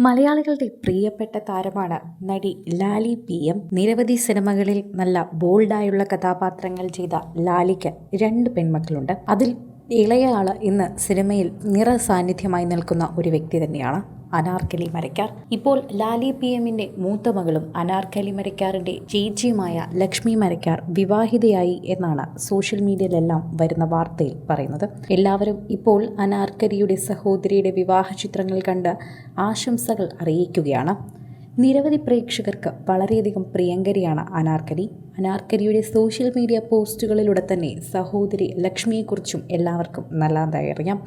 മലയാളികളുടെ പ്രിയപ്പെട്ട താരമാണ് നടി ലാലി പി എം. നിരവധി സിനിമകളിൽ നല്ല ബോൾഡായുള്ള കഥാപാത്രങ്ങൾ ചെയ്ത ലാലിക്ക് രണ്ട് പെൺമക്കളുണ്ട്. അതിൽ ഇളയ ആൾ ഇന്ന് സിനിമയിൽ നിറ സാന്നിധ്യമായി നിൽക്കുന്ന ഒരു വ്യക്തി തന്നെയാണ്. അനാർക്കലി മരക്കാർ. ഇപ്പോൾ ലാലി പി എമ്മിന്റെ മൂത്ത മകളും അനാർക്കലി മരക്കാറിന്റെ ചേച്ചിയുമായ ലക്ഷ്മി മരക്കാർ വിവാഹിതയായി എന്നാണ് സോഷ്യൽ മീഡിയയിലെല്ലാം വരുന്ന വാർത്തയിൽ പറയുന്നത്. എല്ലാവരും ഇപ്പോൾ അനാർക്കലിയുടെ സഹോദരിയുടെ വിവാഹ ചിത്രങ്ങൾ കണ്ട് ആശംസകൾ അറിയിക്കുകയാണ്. നിരവധി പ്രേക്ഷകർക്ക് വളരെയധികം പ്രിയങ്കരിയാണ് അനാർക്കലി. അനാർക്കലിയുടെ സോഷ്യൽ മീഡിയ പോസ്റ്റുകളിലൂടെ തന്നെ സഹോദരി ലക്ഷ്മിയെക്കുറിച്ചും എല്ലാവർക്കും നല്ലതായി അറിയാം.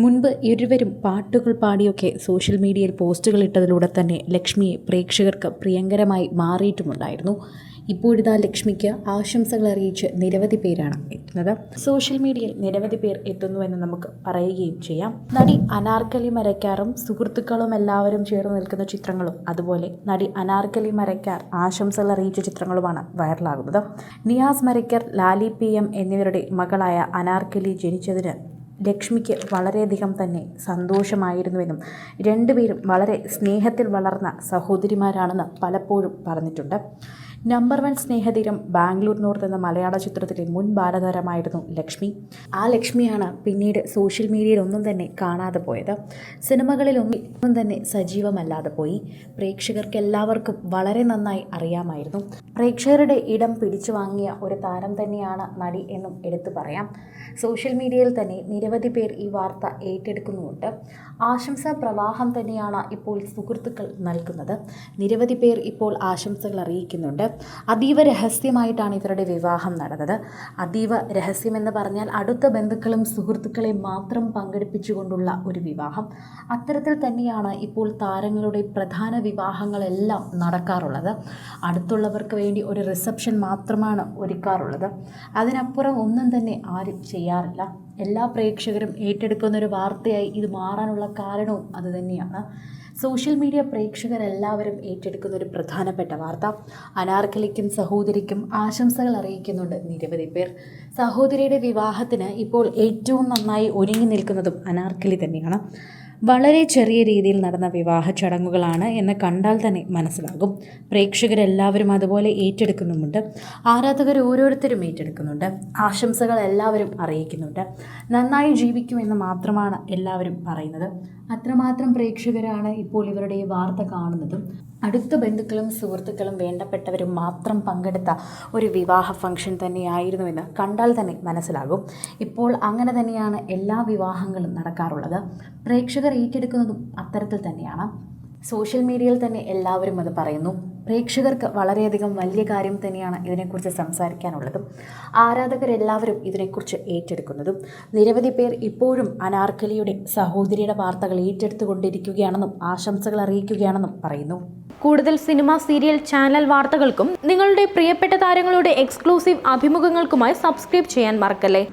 മുൻപ് ഇരുവരും പാട്ടുകൾ പാടിയൊക്കെ സോഷ്യൽ മീഡിയയിൽ പോസ്റ്റുകൾ ഇട്ടതിലൂടെ തന്നെ ലക്ഷ്മിയെ പ്രേക്ഷകർക്ക് പ്രിയങ്കരമായി മാറിയിട്ടുമുണ്ടായിരുന്നു. ഇപ്പോഴിതാ ലക്ഷ്മിക്ക് ആശംസകൾ അറിയിച്ച് നിരവധി പേരാണ് എത്തുന്നത്. സോഷ്യൽ മീഡിയയിൽ നിരവധി പേർ എത്തുന്നുവെന്ന് നമുക്ക് പറയുകയും ചെയ്യാം. നടി അനാർക്കലി മരക്കാറും സുഹൃത്തുക്കളും എല്ലാവരും ചേർന്ന് നിൽക്കുന്ന ചിത്രങ്ങളും അതുപോലെ നടി അനാർക്കലി മരക്കാർ ആശംസകൾ അറിയിച്ച ചിത്രങ്ങളുമാണ് വൈറലാകുന്നത്. നിയാസ് മരക്കാർ ലാലി പി എം എന്നിവരുടെ മകളായ അനാർക്കലി ജനിച്ചതിന് ലക്ഷ്മിക്ക് വളരെയധികം തന്നെ സന്തോഷമായിരുന്നുവെന്നും രണ്ടുപേരും വളരെ സ്നേഹത്തിൽ വളർന്ന സഹോദരിമാരാണെന്ന് പലപ്പോഴും പറഞ്ഞിട്ടുണ്ട്. Number one Snehatheeram Bangalore north എന്ന മലയാള ചിത്രത്തിലെ മുൻ ബാലതാരമായിരുന്നു ലക്ഷ്മി. ആ ലക്ഷ്മിയാണ് പിന്നീട് സോഷ്യൽ മീഡിയയിൽ ഒന്നും തന്നെ കാണാതെ പോയത്. സിനിമകളിലൊന്നും ഒന്നും തന്നെ സജീവമല്ലാതെ പോയി. പ്രേക്ഷകർക്ക് എല്ലാവർക്കും വളരെ നന്നായി അറിയാമായിരുന്നു. പ്രേക്ഷകരുടെ ഇടം പിടിച്ചു വാങ്ങിയ ഒരു താരം തന്നെയാണ് നടി എന്നും എടുത്തു പറയാം. സോഷ്യൽ മീഡിയയിൽ തന്നെ നിരവധി പേർ ഈ വാർത്ത ഏറ്റെടുക്കുന്നുമുണ്ട്. ആശംസാ പ്രവാഹം തന്നെയാണ് ഇപ്പോൾ സുഹൃത്തുക്കൾ നൽകുന്നത്. നിരവധി പേർ ഇപ്പോൾ ആശംസകൾ അറിയിക്കുന്നുണ്ട്. അതീവ രഹസ്യമായിട്ടാണ് ഇവരുടെ വിവാഹം നടന്നത്. അതീവ രഹസ്യമെന്ന് പറഞ്ഞാൽ അടുത്ത ബന്ധുക്കളും സുഹൃത്തുക്കളെ മാത്രം പങ്കെടുപ്പിച്ചുകൊണ്ടുള്ള ഒരു വിവാഹം. അത്തരത്തിൽ തന്നെയാണ് ഇപ്പോൾ താരങ്ങളുടെ പ്രധാന വിവാഹങ്ങളെല്ലാം നടക്കാറുള്ളത്. അടുത്തുള്ളവർക്ക് വേണ്ടി ഒരു റിസപ്ഷൻ മാത്രമാണ് ഒരുക്കാറുള്ളത്. അതിനപ്പുറം ഒന്നും തന്നെ ആരും ചെയ്യാറില്ല. എല്ലാ പ്രേക്ഷകരും ഏറ്റെടുക്കുന്ന ഒരു വാർത്തയായി ഇത് മാറാനുള്ള കാരണവും അതുതന്നെയാണ് സോഷ്യൽ മീഡിയ പ്രേക്ഷകരെല്ലാവരും ഏറ്റെടുക്കുന്ന ഒരു പ്രധാനപ്പെട്ട വാർത്ത. അനാർക്കലിക്കും സഹോദരിക്കും ആശംസകൾ അറിയിക്കുന്നുണ്ട് നിരവധി പേർ. സഹോദരിയുടെ വിവാഹത്തിന് ഇപ്പോൾ ഏറ്റവും നന്നായി ഒരുങ്ങി നിൽക്കുന്നതും അനാർക്കലി തന്നെയാണ്. വളരെ ചെറിയ രീതിയിൽ നടന്ന വിവാഹ ചടങ്ങുകളാണ് എന്ന് കണ്ടാൽ തന്നെ മനസ്സിലാകും. പ്രേക്ഷകരെല്ലാവരും അതുപോലെ ഏറ്റെടുക്കുന്നുമുണ്ട്. ആരാധകർ ഓരോരുത്തരും ഏറ്റെടുക്കുന്നുണ്ട്. ആശംസകൾ എല്ലാവരും അറിയിക്കുന്നുണ്ട്. നന്നായി ജീവിക്കുമെന്ന് മാത്രമാണ് എല്ലാവരും പറയുന്നത്. അത്രമാത്രം പ്രേക്ഷകരാണ് ഇപ്പോൾ ഇവരുടെ ഈ വാർത്ത കാണുന്നതും. അടുത്ത ബന്ധുക്കളും സുഹൃത്തുക്കളും വേണ്ടപ്പെട്ടവരും മാത്രം പങ്കെടുത്ത ഒരു വിവാഹ ഫംഗ്ഷൻ തന്നെയായിരുന്നുവെന്ന് കണ്ടാൽ തന്നെ മനസ്സിലാകും. ഇപ്പോൾ അങ്ങനെ തന്നെയാണ് എല്ലാ വിവാഹങ്ങളും നടക്കാറുള്ളത്. പ്രേക്ഷകർ ഏറ്റെടുക്കുന്നതും അത്തരത്തിൽ തന്നെയാണ്. സോഷ്യൽ മീഡിയയിൽ തന്നെ എല്ലാവരും അത് പറയുന്നു. പ്രേക്ഷകർക്ക് വളരെയധികം വലിയ കാര്യം തന്നെയാണ് ഇതിനെക്കുറിച്ച് സംസാരിക്കാനുള്ളതും ആരാധകരെല്ലാവരും ഇതിനെക്കുറിച്ച് ഏറ്റെടുക്കുന്നതും. നിരവധി പേർ ഇപ്പോഴും അനാർക്കലിയുടെ സഹോദരിയുടെ വാർത്തകൾ ഏറ്റെടുത്തുകൊണ്ടിരിക്കുകയാണെന്നും ആശംസകൾ അറിയിക്കുകയാണെന്നും പറയുന്നു. കൂടുതൽ സിനിമ സീരിയൽ ചാനൽ വാർത്തകൾക്കും നിങ്ങളുടെ പ്രിയപ്പെട്ട താരങ്ങളുടെ എക്സ്ക്ലൂസീവ് അഭിമുഖങ്ങൾക്കുമായി സബ്സ്ക്രൈബ് ചെയ്യാൻ മറക്കല്ലേ?